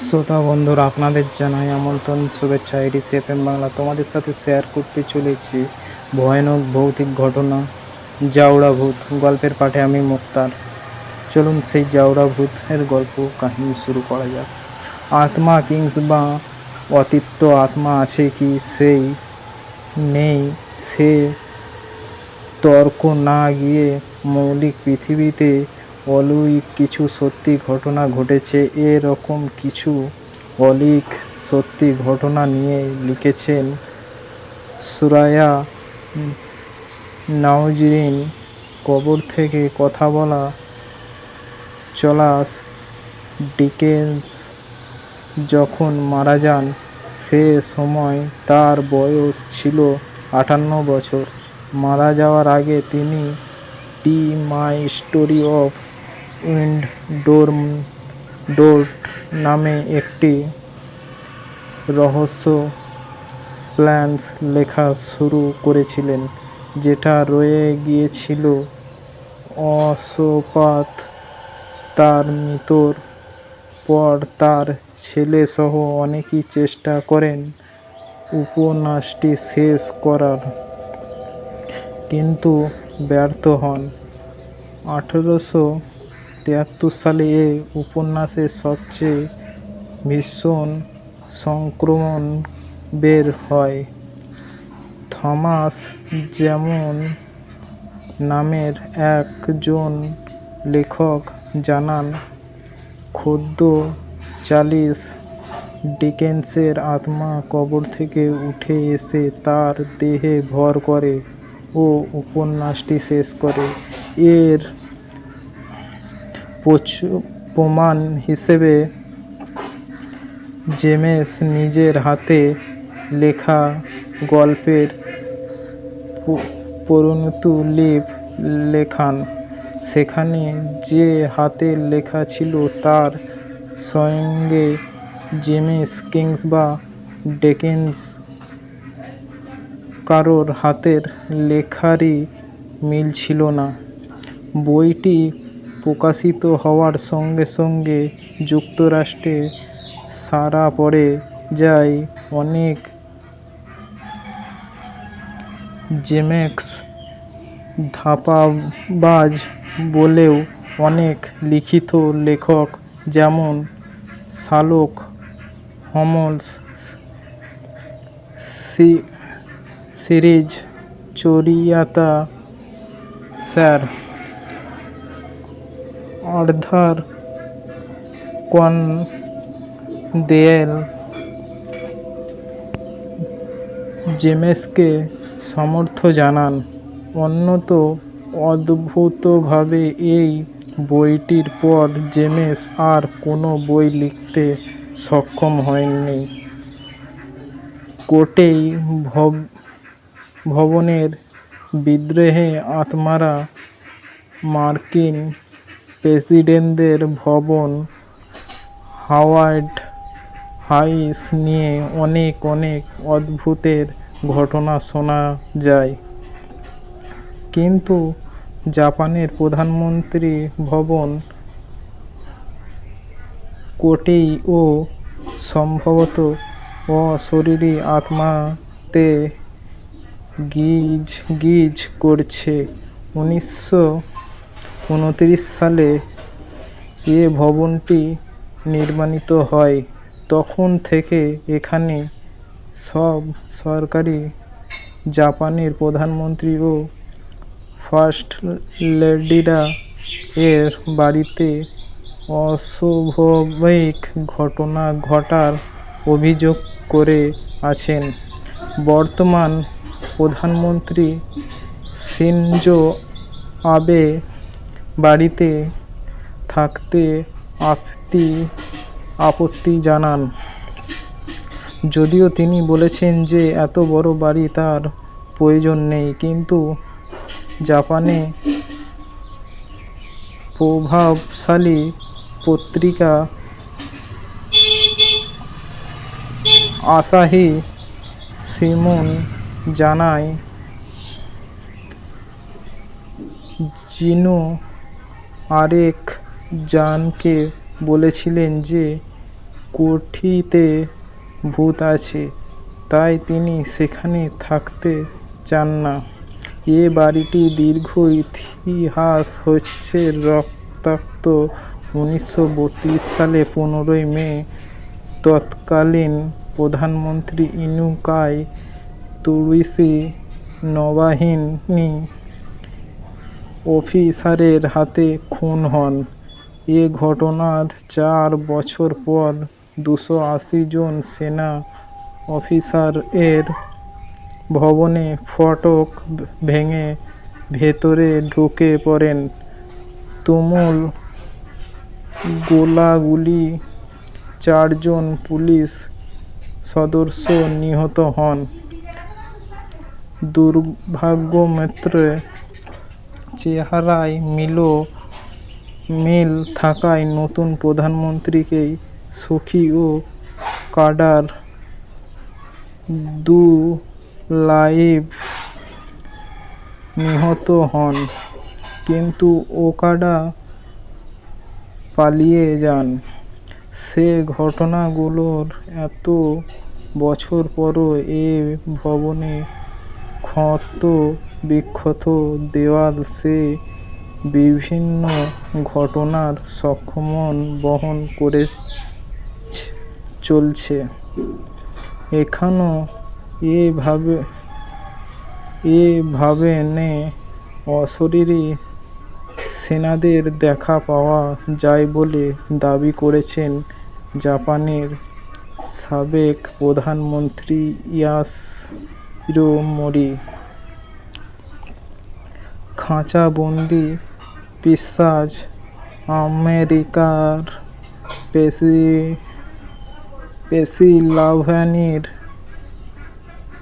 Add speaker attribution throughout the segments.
Speaker 1: শ্রোতা বন্ধুরা, আপনাদের জানাই আমন্ত্রণ, শুভেচ্ছা। এটি সিএফএম বাংলা। তোমাদের সাথে শেয়ার করতে চলেছি ভয়ানক ভৌতিক ঘটনা জাউড়া ভূত। গল্পের পাঠে আমি মুক্তার। চলুন সেই জাউড়া ভূতের গল্প কাহিনী শুরু করা যাক। আত্মা কিংস বা অতিত্ব আত্মা আছে কি? সেই নেই। সে তর্ক না গিয়ে মৌলিক পৃথিবীতে অলৌকিক কিছু সত্যি ঘটনা ঘটেছে এরকম কিছু অলিক সত্যি ঘটনা নিয়ে লিখেছেন সুরায়া নাওজরিন। কবর থেকে কথা বলা চলাস ডিকেন্স যখন মারা যান, সে সময় তার বয়স ছিল আটান্ন বছর। মারা যাওয়ার আগে তিনি টি মাই স্টোরি অফ উইন্ড ডোর ডোর নামে একটি রহস্য প্ল্যান্স লেখা শুরু করেছিলেন, যেটা রয়ে গিয়েছিল অশোপাত। তার মৃত্যুর পর তার ছেলেসহ অনেকেই চেষ্টা করেন উপন্যাসটি শেষ করার, কিন্তু ব্যর্থ হন। আঠেরোশো তিয়াত্তর সালে এ উপন্যাসের সবচেয়ে ভীষণ সংক্রমণ বের হয়। থমাস যেমন নামের একজন লেখক জানান খোদ্দ চালিশ ডিকেন্সের আত্মা কবর থেকে উঠে এসে তার দেহে ভর করে ও উপন্যাসটি শেষ করে। এর প্রমাণ হিসেবে জেমেস নিজের হাতে লেখা গল্পের পরিণতিলিপি লেখান। সেখানে যে হাতে লেখা ছিল তার সঙ্গে জেমিস কিংস বা ডেকেন্স কারোর হাতের লেখারই মিল ছিল না। বইটি প্রকাশিত হওয়ার সঙ্গে সঙ্গে যুক্তরাষ্ট্রে সাড়া পড়ে যায় অনেক জেমেক্স ধাপাবাজ বলেও অনেক লিখিত লেখক যেমন শালক, হমলস সিরিজ, চরিয়াতা, স্যার আর্থার কন দেয়েল জেমেসকে সমর্থ জানান? অন্যত অদ্ভুতভাবে এই বইটির পর জেমেস আর কোনো বই লিখতে সক্ষম হয়নি। কোটেই ভবনের বিদ্রোহে আত্মারা মার্কিন প্রেসিডেন্টদের ভবন হাওয়ার্ড হাইস নিয়ে অনেক অনেক অদ্ভুতের ঘটনা শোনা যায়। কিন্তু জাপানের প্রধানমন্ত্রী ভবন কোটেই ও সম্ভবত অশরীরী আত্মাতে গিজ গিজ করছে। উনিশশো উনত্রিশ সালে এ ভবনটি নির্মাণিত হয়। তখন থেকে এখানে সব সরকারি, জাপানের প্রধানমন্ত্রী ও ফার্স্ট লেডিরা এর বাড়িতে অস্বাভাবিক ঘটনা ঘটার অভিযোগ করে আছেন। বর্তমান প্রধানমন্ত্রী সিনজো আবে বাড়িতে থাকতে আপত্তি আপত্তি জানান। যদিও তিনি বলেছেন যে এত বড় বাড়ি তার প্রয়োজন নেই, কিন্তু জাপানে প্রভাবশালী পত্রিকা আসাহি সিমন জানায়, জিনো আরেক জানকে বলেছিলেন যে, কোঠিতে ভূত আছে, তাই তিনি সেখানে থাকতে চান না। এ বাড়িটি দীর্ঘ ইতিহাস হচ্ছে রক্তাক্ত। উনিশশো বত্রিশ সালে পনেরোই মে তৎকালীন প্রধানমন্ত্রী ইনুকাই তুরিসি নৌবাহিনী অফিসারের হাতে খুন হন। এ ঘটনার চার বছর পর দুশো আশি জন সেনা অফিসার এর ভবনে ফটক ভেঙে ভেতরে ঢুকে পড়েন। তুমুল গোলাগুলি, চারজন পুলিশ সদস্য নিহত হন। দুর্ভাগ্যমেত্রে চেহারায় মিলো, মিল থাকায় নতুন প্রধানমন্ত্রীকেই সুখী ও কাডার দু লাইভ নিহত হন। কিন্তু ওকাডা পালিয়ে যান। সে ঘটনাগুলোর এত বছর পরও এ ভবনে ক্ষত বিক্ষত দেওয়াল সে বিভিন্ন ঘটনার সংক্রমণ বহন করে চলছে। এখনও এভাবে এভাবে নে অশরীরী সেনাদের দেখা পাওয়া যায় বলে দাবি করেছেন জাপানের সাবেক প্রধানমন্ত্রী ইয়াসিরো মোরি খাঁচাবন্দি পিশাচ আমেরিকার পেসি পেসিলাভানির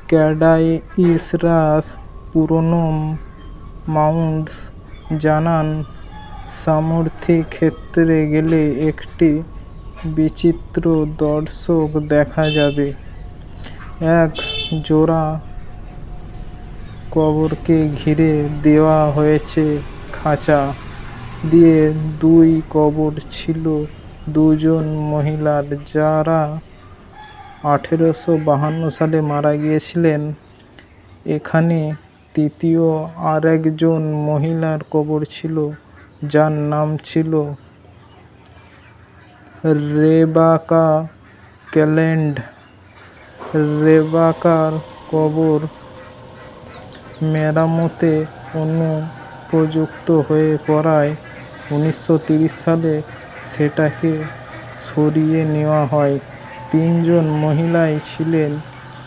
Speaker 1: ক্যাডাইসরাস পুরনো মাউন্টস জানান, সামর্থ্যে ক্ষেত্রে গেলে একটি বিচিত্র দর্শক দেখা যাবে। এক জোড়া কবরকে ঘিরে দেওয়া হয়েছে খাঁচা। দিয়ে দুই কবর ছিল। দুজন মহিলার যারা আঠেরোশো বাহান্ন সালে মারা গিয়েছিলেন, এখানে তৃতীয় আরেকজন মহিলার কবর ছিল, যার নাম ছিল রেবাকা ক্যালেন্ড। রেবাকার কবর মেরামতে অনুপযুক্ত হয়ে পড়ায় উনিশশো তিরিশ সালে সেটাকে সরিয়ে নেওয়া হয়। তিনজন মহিলাই ছিলেন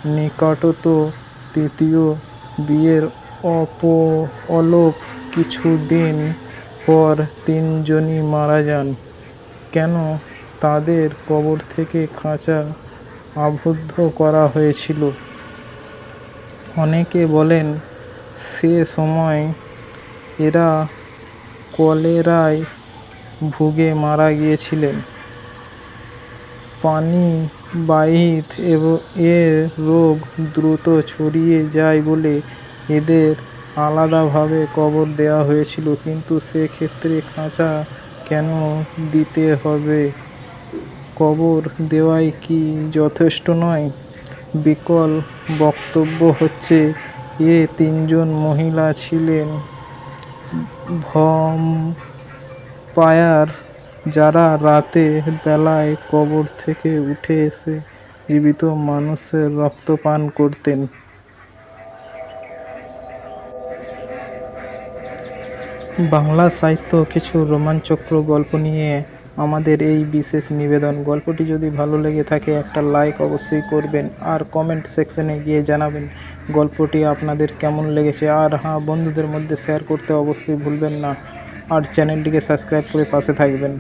Speaker 1: নিকটত তৃতীয় বিয়ের অপ অলোপ কিছুদিন পর তিনজনই মারা যান। কেন তাদের কবর থেকে খাঁচা আবদ্ধ করা হয়েছিল? অনেকে বলেন সে সময় এরা কলেরায় ভুগে মারা গিয়েছিলেন। পানি বাহিত এবং, এ রোগ দ্রুত ছড়িয়ে যায় বলে এদের আলাদাভাবে কবর দেওয়া হয়েছিল। কিন্তু সেক্ষেত্রে খাঁচা কেন দিতে হবে? কবর দেওয়াই কি যথেষ্ট নয়? বিকল বক্তব্য হচ্ছে এ তিনজন মহিলা ছিলেন ভম্পায়ার যারা রাতে বেলায় কবর থেকে উঠে এসে জীবিত মানুষের রক্ত পান করতেন। বাংলা সাহিত্য কিছু রোমাঞ্চকর গল্প নিয়ে আমাদের এই বিশেষ নিবেদন। গল্পটি যদি ভালো লেগে থাকে, একটা লাইক অবশ্যই করবেন আর কমেন্ট সেকশনে গিয়ে জানাবেন গল্পটি আপনাদের কেমন লেগেছে। আর হ্যাঁ বন্ধুদের মধ্যে শেয়ার করতে অবশ্যই ভুলবেন না। আর চ্যানেলটিকে সাবস্ক্রাইব করে পাশে থাকবেন।